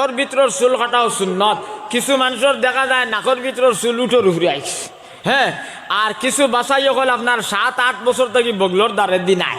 নাকর ভিতরের চুল কাটাও সুন্নত। কিছু মানুষের দেখা যায় নাকর ভিতরের চুল উঠোর উফরে আইস হ্যাঁ আর কিছু বাসাই হল আপনার সাত আট বছর থেকে বগলোর দ্বারে দি নাই।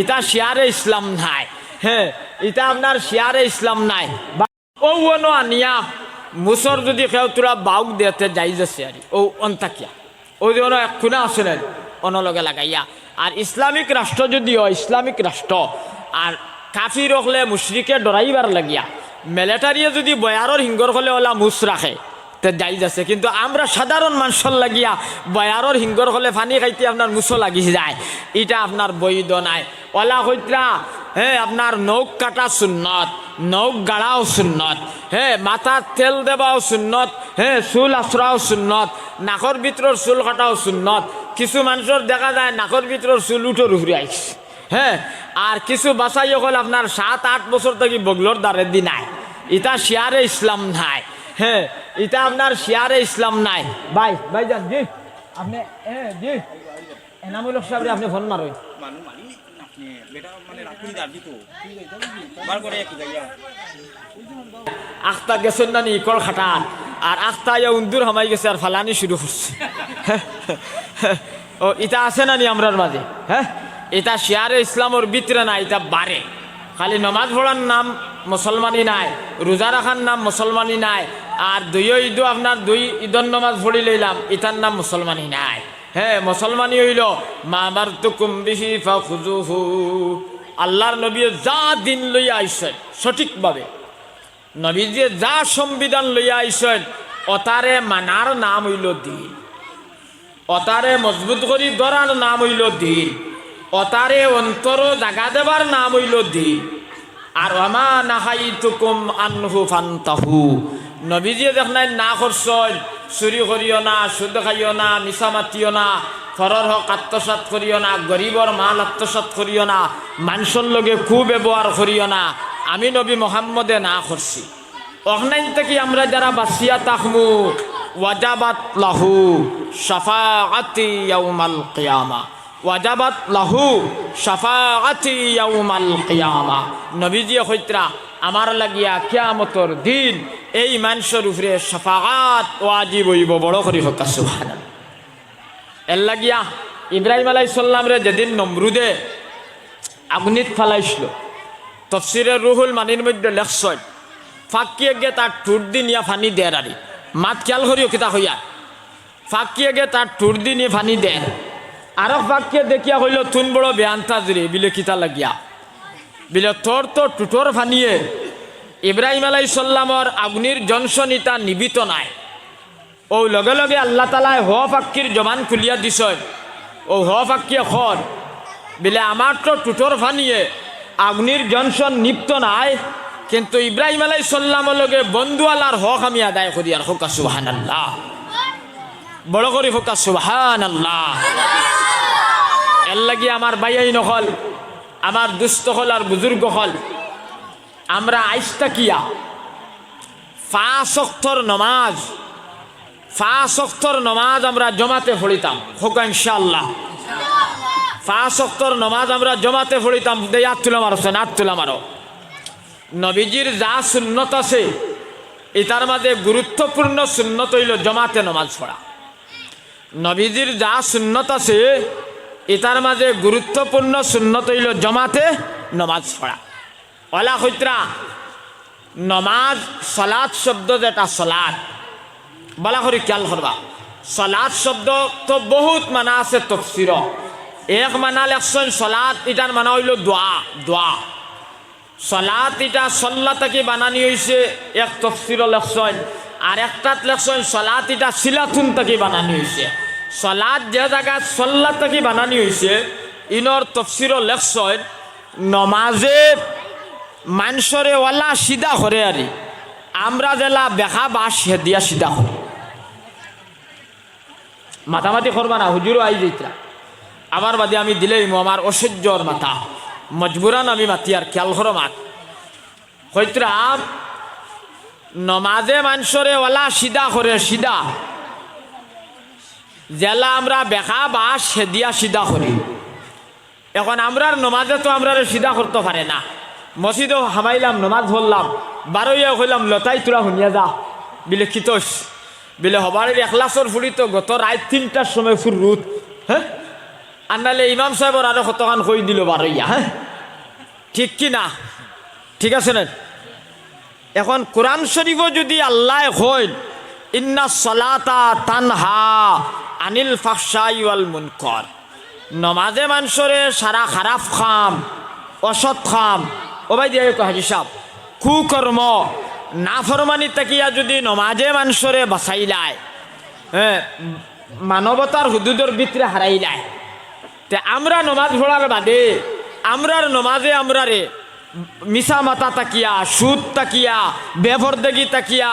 ইটা শিয়ারে ইসলাম নাই। হ্যাঁ ইটা আপনার শিয়ারে ইসলাম নাই। ও আনিয়া মুসর যদি কেউ তোরা বাউক দিতে যাই যাচ্ছে আর ও অন্তাকিয়া। ওই যে এক খুনা আসলেন অনলগে লাগাইয়া। আর ইসলামিক রাষ্ট্র যদিও ইসলামিক রাষ্ট্র আর কাফির হলে মুশরিকে ডরাইবার লাগিয়া। মিলিটারিয়ে যদি বয়ারর হিঙ্গর হলে ওলা মুস রাখে। তে যাই যাচ্ছে কিন্তু আমরা সাধারণ মানুষের লাগিয়া বয়ারর হিঙ্গর হলে পানি খাইতে আপনার মুসো লাগি যায়। এটা আপনার বৈধ নাই। ওলা হইতরা হ্যাঁ আপনার নৌক কাটা সুন্নত, নৌক গাড়াও সুন্নত হ্যাঁ মাথার তেল দেবাও সুন্নত হ্যাঁ চুল আশ্রাও সুন্নত নাকর ভিতরের চুল কাটাও সুন্নত। কিছু মানুষের দেখা যায় নাকর ভিতরের চুল উঠোর উফরে আইস হ্যাঁ আর কিছু বাসাই হল আপনার সাত আট বছর থেকে বগলোর দ্বারে দি নাই। ইটা শিয়ারে ইসলাম নাই। হ্যাঁ এটা আপনার শিয়ারে ইসলাম নাই। ভাই ভাই যান জি। আপনি এ জি। এনামুলক সাহেব আপনি ফোন বেটা মানে বার আখতা গেছেন না নি ইকল খাটান। আর আখতা ইয়া উন্দুর হামাই গেছে আর ফালানি শুরু করছে। ও এটা আছে না নি আমরার মাঝে? হ্যাঁ? এটা শিয়ারে ইসলামর ভিতরে না এটা বাড়ে খালি নমাজ পড়ার নাম মুসলমানি নাই, রোজা রাখার নাম মুসলমানি নাই, আর দুই ঈদও আপনার দুই ঈদর নমাজ পড়ি লইলাম ইটার নাম মুসলমানি নাই। হ্যাঁ মুসলমানি হইল, মা আমার তো কুম্বিহি ফাখুজুহু আল্লাহর নবী যা দিন লইয়া আইসেন, সঠিকভাবে। নবীজি যা সংবিধান লইয়া আইসেন, অতারে মানার নাম হইল দিন। অতারে মজবুত করি ধরার নাম হইল দিন। অতারে অন্তর জাগা দেবার নাম হইল দিন। আর আমা নাহাই তুকুম আনহু ফান্তাহু। নবীজি দেখনাই না করছন চুরি করিও না, সুদ খাইও না, মিছা মাতিও না ঘরের হক আত্মসাত করিও না গরিবর মাল আত্মসাত করিও না মানুষের লগে কুব্যবহার করিও না। আমি নবী মোহাম্মদে না করছি অহনাইন থেকে আমরা যারা বাসিয়া তাহমু ওয়াজাবাত লাহু সাফাআতি ইয়াউমাল কিয়ামা। ওয়াজাবাত লাহু সাফাআতি ইয়াউমাল কিয়ামা। নবীজি হইত্রা আমার লাগিয়া কিয়ামতর দিন এই মানুষের উপরে সাফাআত ওয়াজিব হইব, বড় করি হোক, সুবহানাল্লাহ। এর লাগিয়া ইব্রাহিম আলাই সাল্লাম রে যেদিন নমরুদে আগুনিত ফালাইছিল, তফসিরের রুহুল মানির মধ্যে লেখছয় ফাঁকিয়ে গে তার টুর দি নিয়া ফানি দেয় আরি মাত খেয়াল করিও কিতা হইয়া ফাঁকিয়ে গে তার টুর দি নিয়ে ফানি দেয় আর ফাঁকিয়ে দেখিয়া হইল, তুন বড় বেয়ান্তা জুড়ে, বিলে কিতা লাগিয়া? বিলে তোর তো টুটোর ফানিয়ে ইব্রাহিম আলাই সাল্লামর আগুনির জনসনিতা নিবিত নাই। ও লগে লগে আল্লাহ তালায় হ ফাক্কির জমান খুলিয়া দিছয় ও হ ফাক্কিয়ে খন বিলে আমার তো টুটোর ফানিয়ে আগ্নির জনসন নিপ্ত নাই, কিন্তু ইব্রাহিম আলাই সাল্লামর লগে বন্ধুয়ালার হক আমি আদায় করি। আর হোকা সুবাহান আল্লাহ বড় করি হোকা সুবাহান আল্লাহ এর লাগি আমার বাইয়াই নকল আমার দুস্থ হল আর বুজুর্গ হল। আমরা আইসটা কিয়া? পাঁচ অক্তর নমাজ পাঁচ অক্তর নমাজ আমরা জমাতে পড়িতাম হোক ইনশাল্লাহ পাঁচ অক্তর নমাজ আমরা জমাতে পড়িতাম দে আট তুলা মারছেন আট তুলা মারো। নবীজির যা সুন্নত আছে, এটার মাঝে গুরুত্বপূর্ণ সুন্নত হইল জমাতে নমাজ পড়া। নবীজির যা সুন্নত আছে এটার মাঝে গুরুত্বপূর্ণ সুন্নত হইল জমাতে নমাজ পড়া। অলা হইত্রা নমাজ সলাদ শব্দ যেটা সলাদ বলা করি খেয়াল করবা। সলাদ শব্দ তো বহুত মানা আছে তফসির। এক মানা লেখছেন সলাদ ইটার মানা হইল দোয়া দোয়া। সলাত ইটা সল্লা থেকে বানানি হয়েছে এক তফসির লেখছেন আর একটাত লেখছেন সলাত ইটা সিলাথুন থেকে বানানি হয়েছে সলাদ যে জায়গায় সল্লা থেকে বানানি হয়েছে ইনর তফসির লেখছেন নমাজে মানুষরে ওয়ালা সিধা করে আরি, আমরা জেলা বেখা বাস দিয়া সিধা করি মাতামাতি করবা না, হুজুরও আই যেতরা আমার বাদে আমি দিলেই আমার অসহ্যর মাথা। মজবুরান আমি মাতি আর খেয়াল করো মাত। হইতরা, নমাজে মানুষরে ওলা সিধা করে সিধা। জেলা আমরা বেখা বাস সেদিয়া সিধা করি। এখন আমরার নমাজে তো আমরা সিধা করতে পারে না। মসজিদও হামাইলাম, নমাজ পড়লাম, বারোইয়া হইলাম লতাই তোরা শুনিয়া যা। বিলে খিতস বিলে হবারের একলাসর ফুড়ি তো গত রাত তিনটার সময় ফুর রুত হ্যাঁ আর নাহলে ইমাম সাহেবর আরও কতখান কই দিল বারোইয়া হ্যাঁ ঠিক কি না? ঠিক আছে না? এখন কোরআন শরীফও যদি আল্লাহ হইন ইন্না সলাতা তানহা আনিল ফাকসাই ওয়াল মুনকর। নমাজে মানুষরে সারা খারাপ খাম, অসৎ খাম। ও ভাই দিয়ে হাজি সাহ কুকর্ম, নাফরমানি তাকিয়া যদি নমাজে মানুষরে বাঁচাইলায় হ্যাঁ মানবতার হুদুদের ভিতরে হারাইলায় তে আমরা নমাজ পড়ার বাদে, আমরার নমাজে আমরারে মিশা মাতা তাকিয়া, সুদ তাকিয়া, বেফরদেগি তাকিয়া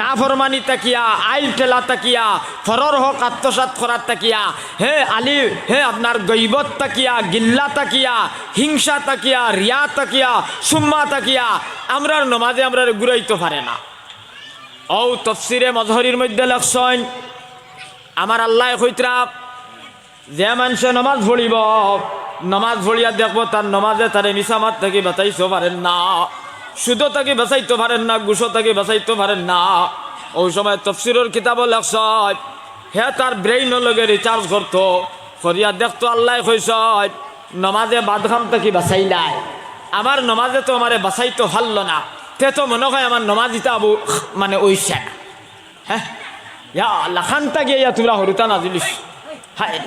না ফরমানি তাকিয়া আইল ঠেলা তাকিয়া, ফরর হক আত্মসাত করার তাকিয়া, হে আলি, হে আপনার গৈবত তাকিয়া, গিল্লা তাকিয়া, হিংসা তাকিয়া, রিয়া তাকিয়া, সুম্মা তাকিয়া, আমরার নমাজে আমরার ঘুরাইতে পারে না। ও তফসিরে মজহরির মধ্যে লেখছেন, আমার আল্লাহ কইতরা যে মানুষে নমাজ পড়িব নমাজ পড়িয়া দেখব, তার নমাজে তারে মিসামাত থেকে বাঁচাইতে পারেন না। সুদো থেকে বাঁচাইতে পারেন না গুসো থেকে বাঁচাইতে পারেন না। ওই সময় তফসিরের কিতাবও লেখছ হে তার ব্রেইন লগে রিচার্জ করতো। করিয়া দেখতো আল্লাহ কইস নমাজে বাদখাম থেকে বাঁচাইলাই আমার নমাজে তো আমারে বাঁচাইতে হারল না। তে তো মনে হয় আমার নমাজ আবু মানে ওইছে না। হ্যাঁ? ইয়া লাখানটা গিয়ে ইয়া তোমরা হরুতা নাজিলিস। হায়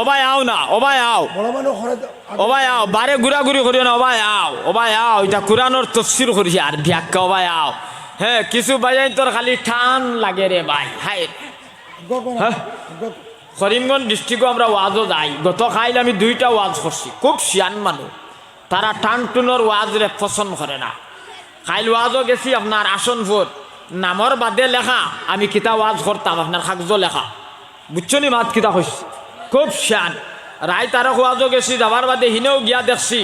ওবাই আও না ওবাই আও। ওবাই আও বারে ঘুরাঘুরি করিও না ওবাই আও ওবাই আও। এটা কোরআনোর তফসির করিছি আর ব্যাখ্যা ওবাই আও। হ্যাঁ কিছু বাজাই তোর খালি ঠান লাগে রে ভাই, হাই? করিমগঞ্জ ডিস্ট্রিক্টও আমরা ওয়াজও যাই। গত খাইল আমি দুইটা ওয়াজ করছি খুব শিয়ান মানুষ তারা টান টুনোর ওয়াজ রে পছন্দ করে না। খাইল ওয়াজও গেছি আপনার আসনপুর নামর বাদে লেখা, আমি কিতা ওয়াজ করতাম আপনার কাগজ লেখা। বুঝছ মাত কিতা কইছি? খুব শিয়ান। রায় তারা ওয়াজও গেছি যাবার বাদে হিনেও গিয়া দেখছি,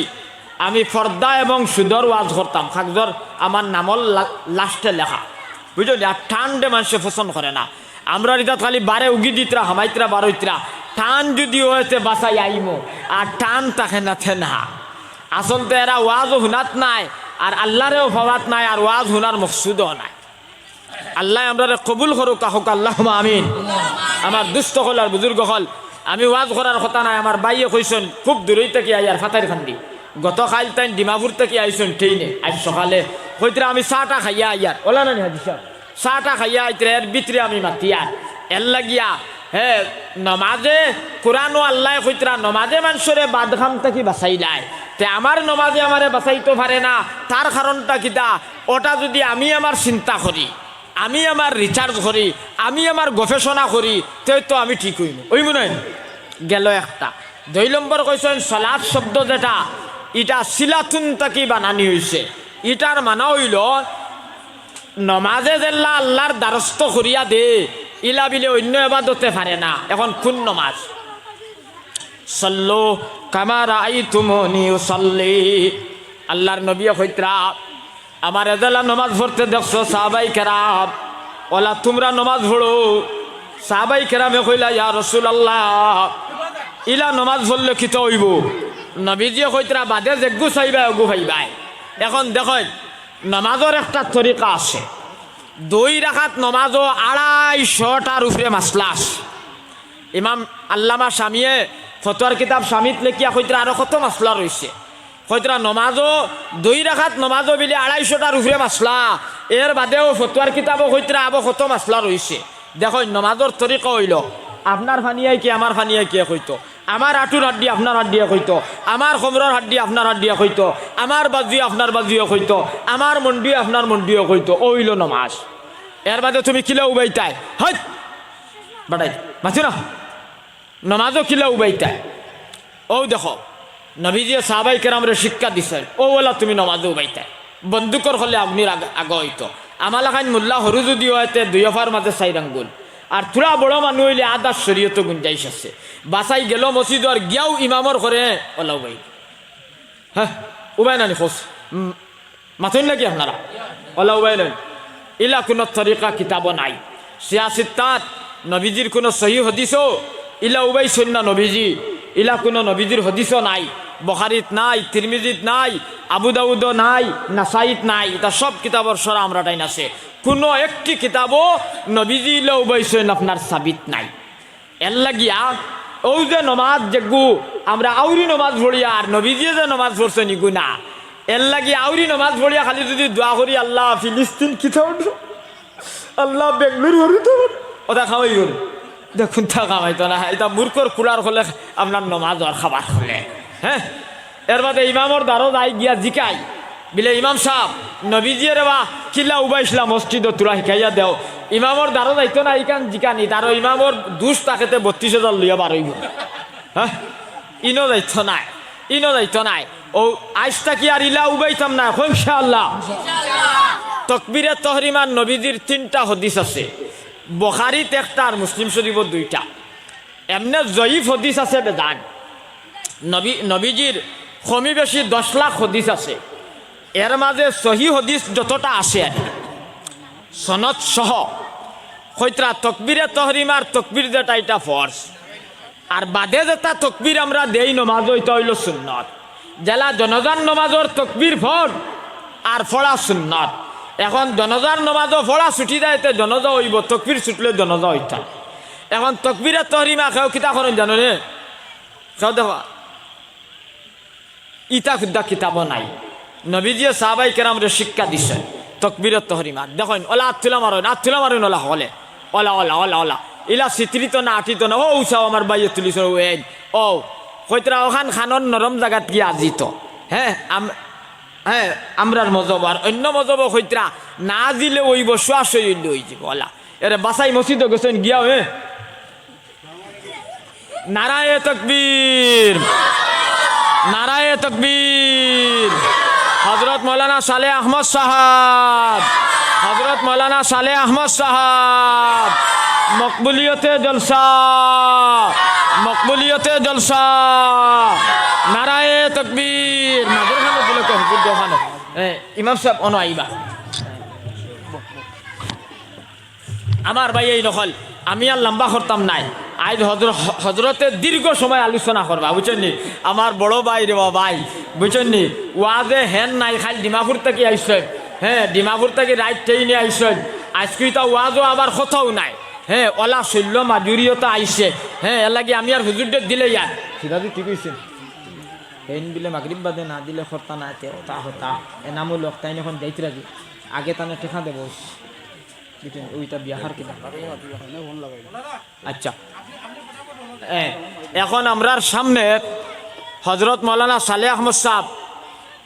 আমি ফর্দা এবং সুদর ওয়াজ করতাম। কাগজর আমার নামর লাস্টে লেখা। বুঝলি আর ঠান্ডে মানুষে পছন্দ করে না। আমরা রিতা খালি বারে উগি দিতরা হামাইতরা বারোইতরা টান যদি হয়েছে বাসাই আইমো আর টান তাকে না না। আসলতে এরা ওয়াজও হুনাত নাই আর আল্লাহরেও ভাবাত নাই আর ওয়াজ হুনার মকসুদও নাই। আল্লাহ আমরা কবুল করুক, কাহক আল্লাহ আমিন। আমার দুষ্ট হল আর বুজুর্গ হল। আমি ওয়াজ করার কথা নাই, আমার বাইয়ে কইসন, খুব দূরই থেকে আইয়ার ফাতারি খান্দি। গত খাইল তাই ডিমাপুর থেকে আইসন ট্রেনে আজ সকালে হইতরা আমি চাহটা খাইয়া আইয়ার ওলা না হাজি সাহেব। চাহটা খাইয়া আইতরে এর ভিতরে আমি মাতিয়ার এর লাগিয়া, হে, নমাজে কোরআন আল্লাহ কইতরা, নমাজে মানুষরে বাদখাম থাকি বাঁচাইলাই তে আমার নমাজে আমারে বাঁচাইতে পারে না, তার কারণটা কিতা ওটা যদি আমি আমার চিন্তা করি। আমি আমার রিচার্জ করি আমি আমার গবেষণা করি তে তো আমি ঠিক হইব ওই মনে গেল একটা। দুই নম্বর কইছেন সলাদ শব্দ যেটা, ইটা সিলাতুন তাকি বানানি হয়েছে ইটার মানা হইল, নমাজে জেল্লা আল্লাহর দ্বারস্থ করিয়া দে, ইলা বিলে অন্য এবাদতে পারে না, এখন কোন নমাজ? সল্লো কামার আই তুমনি সল্লি আল্লাহর নবী হইত্রা আমার এদেলা নমাজ পড়তে দেখছ, সাহাবাই কেরাম। ওলা, তোমরা নমাজ পড়ো। সাহাবাই কেরামে কইলা, ইয়া রসুল আল্লাহ ইলা নমাজ পড়লে কিত হইব? নবীজিয়ে কইতরা, বাদে যেগু চাইবা অগু ভাইবাই এখন দেখো, নমাজের একটা তরিকা আছে। দুই রাখাত নমাজও আড়াইশটার উপরে মাসলাস ইমাম আল্লামা স্বামীয়ে ফতোয়ার কিতাব স্বামীত লেখিয়া কইতরা, আরও কত মাসলা রয়েছে কইতরা নমাজও দুই রাখাত নমাজও বিলে আড়াইশোটার উপরে মাসলা এর বাদেও ফতোয়ার কিতাবও কইতরা আবো কত মাসলা রয়েছে দেখো নমাজর তরিকা হইল আপনার ফানিয়াই কি আমার ফানিয়াই কে কইতো? আমার আটুর হাড্ডি আপনার হাড্ডিয়ে কইতো? আমার খমরর হাড্ডি আপনার হাড্ডিয়ে কইতো? আমার বাজি আপনার বাজিও কইতো? আমার মন্ডিও আপনার মন্ডিও কইতো? ওইল নমাজ। এর বাদে তুমি কিলে উবাইতাই? হয় বাটাই মাছি না। নমাজও কিলা উবাইতাই? ও দেখো নবীজিয়ে সাহাবাই কেরামরে শিক্ষা দিছে, ও বলা তুমি নমাজও উবাইতাই বন্দুকর হলে আপনি আগ হইতো আমালা খান মোল্লা হরু যদি হয়তে দুই অফার মাঝে চাই আঙ্গুল আর তোরা বড় মানুষ হইলে আদা শরীয়ত গুঞ্জাইশ আছে। বাসাই গেল মসজিদ আর গিয়াও ইমামর করে ওলা উবাই হ্যাঁ উবাই নানি খোঁজ। মাথুন নাকি আপনারা? ওলা উবাই নয় ইলা কোনো তরিকা কিতাব নাই। সিয়াসিত্তাত নবীজির কোনো সহি হদিসও ইলা উবাই সন্না নবীজি। ইলা কোনো নবীজির হদিসও নাই? বখারিত নাই, তিরমিজিত নাই আবুদাউদ নাই নাসাইত নাই, এটা সব কিতাবর সরা আমরা টাইন আছে। কোনো একটি কিতাবও নবীজি লৌবাইছেন আপনার সাবিত নাই। এর লাগিয়া ও যে নমাজ যেগু আমরা আউরি নমাজ পড়িয়া আর নবীজিয়ে যে নমাজ পড়ছে নিগু না। এর লাগি আউরি নমাজ পড়িয়া খালি যদি দোয়া করি, আল্লাহ ফিলিস্তিন কিতাব আল্লাহ বেঙ্গলুরু হরি তো ওটা খাওয়াই দেখুন, তা খাওয়াইতো না। এটা মূর্খর কুলার হলে আপনার নমাজ আর খাবার হলে। হ্যাঁ? এর বাদে ইমামর দ্বারো যাই গিয়া জিকাই। বিলে ইমাম সাহেব নবীজিয়ে রে বা কিল্লা উবাইছিলা মসজিদ তোরা শিকাইয়া দেও। ইমামর দ্বারো যাইতো না ইকান জিকানি তারও ইমামর দুষ তাকেতে বত্রিশ হাজার লইয়া বারইব হ্যাঁ? ইনো যাইতো নাই ইনো যাইতো নাই। ও আইসটা কি আর ইলা উবাইতাম না ইনশাআল্লাহ। তকবিরে তহরিমান নবীজির তিনটা হদিস আছে। বখারিত একটা আর মুসলিম শরীফত দুইটা। এমনে জয়ীফ হদিস আছে বেদান নবী, নবীজির কমি বেশি দশ লাখ হদিস আছে। এর মাঝে সহি হদিস যতটা আছে। সনদ সহ। হইতরা তকবিরে তহরিমার তকবির যেটা, এটা ফর্স আর বাদে যেটা তকবির আমরা দেই নমাজ, ওইটা হইল সুন্নত। জেলা জনজান নমাজর তকবির ফর আর ফড়া সুন্নত। এখন জনজার নমাজও ফড়া ছুটি দেয়, তে জনজা হইব, তকবির ছুটলে জনজা হইতা। এখন তকবিরে তহরিমা খেও কিতা করেন জানো নে খেও দেখো ইটা খুদ্া কিতাব নাই। নবীজিয়ে সাহাবাই কেরামরে শিক্ষা দিছে, তকবিরে তহরিমা। দেখুন, ওলা আত্মুলা মারুন আত্মুলা মারুন ওলা হলে। ওলা ওলা ওলা ওলা। ইলা চিত্রিত না আটিত না, ও উচাও আমার বাইয়ে তুলিছ, ও এই, ও। কইতরা ওখান খানন নরম জায়গাত কি আজিত। হ্যাঁ আম- হ্যাঁ আমরার মজব আর অন্য মজব কইতরা, না দিলে ওই বসুয়া সইলে ওই যাব ওলা। এরে বাসাই মসজিদ গেছেন গিয়া হে। নারায় তকবীর। নারায় তকবীর। হজরত মৌলানা সালে আহমদ সাহাব। হজরত মৌলানা সালে আহমদ সাহাব। মকবুলিয়তে জলসা। মকবুলিয়তে জলসা। নারায় তকবীর। ইমাম সাহেব অন আইবা। আমার ভাই এই নকল। আমি আর লম্বা করতাম নাই। আজ হজর হজরতে দীর্ঘ সময় আলোচনা করবা বুঝছেন নি আমার বড় ভাই রে বা ভাই বুঝছেন নি ওয়াজে হেন নাই খালি ডিমাপুর থেকে আইসেন। হ্যাঁ ডিমাপুর থেকে রাইট ট্রেনে আইসেন। আজকে তা ওয়াজও আবার কথাও নাই। হ্যাঁ ওলা শৈল্য মাধুরীয়তা আইসে। হ্যাঁ এর লাগে আমি আর হুজুরদের দিলে ইয়ার। সিরাজি ঠিক হয়েছে হেন বিলে মাগরিব বাদে না দিলে খরতা না তে ওটা হতা। এনামূল তাই এখন যাইতে আগে তানে টেকা দেব। আচ্ছা। এখন আমরার সামনে হজরত মৌলানা সালে আহমদ সাহ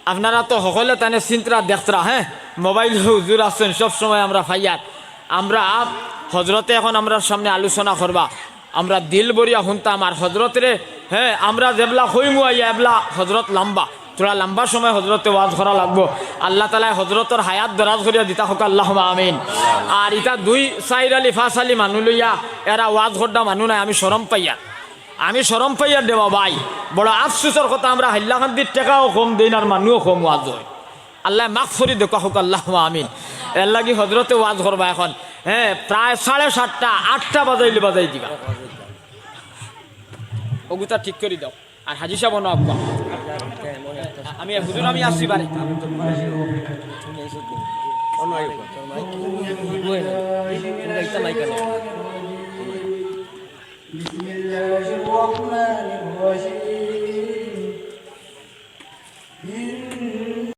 আপনারা তো সকলে তানে চিন্তা দেখতরা হ্যাঁ? মোবাইল হুজুর আছেন, সব সময় আমরা ফাইয়ার আমরা হজরতে এখন আমরা সামনে আলোচনা করবা। আমরা দিল বরিয়া শুনতাম আর হজরতরে হ্যাঁ আমরা যেবলা হইমু এবলা হজরত লম্বা। তোরা লম্বা সময় হজরতে ওয়াজ করা লাগবো। আল্লাহ তালা হজরতর হায়াত দরাজ করিয়া দিতা হোক আল্লাহ আমিন। আর ইটা দুই চাইর আলি ফাঁস আলি মানুহ লইয়া এরা ওয়াজ করডা মানুহ নাই, আমি সরম পাইয়া। আমি সরম পাইয়া দেওয়া ভাই, বড় আফসুসের কথা আমরা হাইলাকান্দির টেকাও কম দিন আর মানুহও কম ওয়াজ হয়। আল্লাহ মাফ করি দেখা হোক আল্লাহ আমিন। এর লাগি হজরতে ওয়াজ করবা এখন। হ্যাঁ প্রায় সাড়ে সাতটা, আটটা বাজাইলে বাজাই দিবা ওগুতা ঠিক করে দাও। আর হাজি সাহেব আব্বা। আমি হুজুর আমি আসছি বারে بسم الله الرحمن الرحيم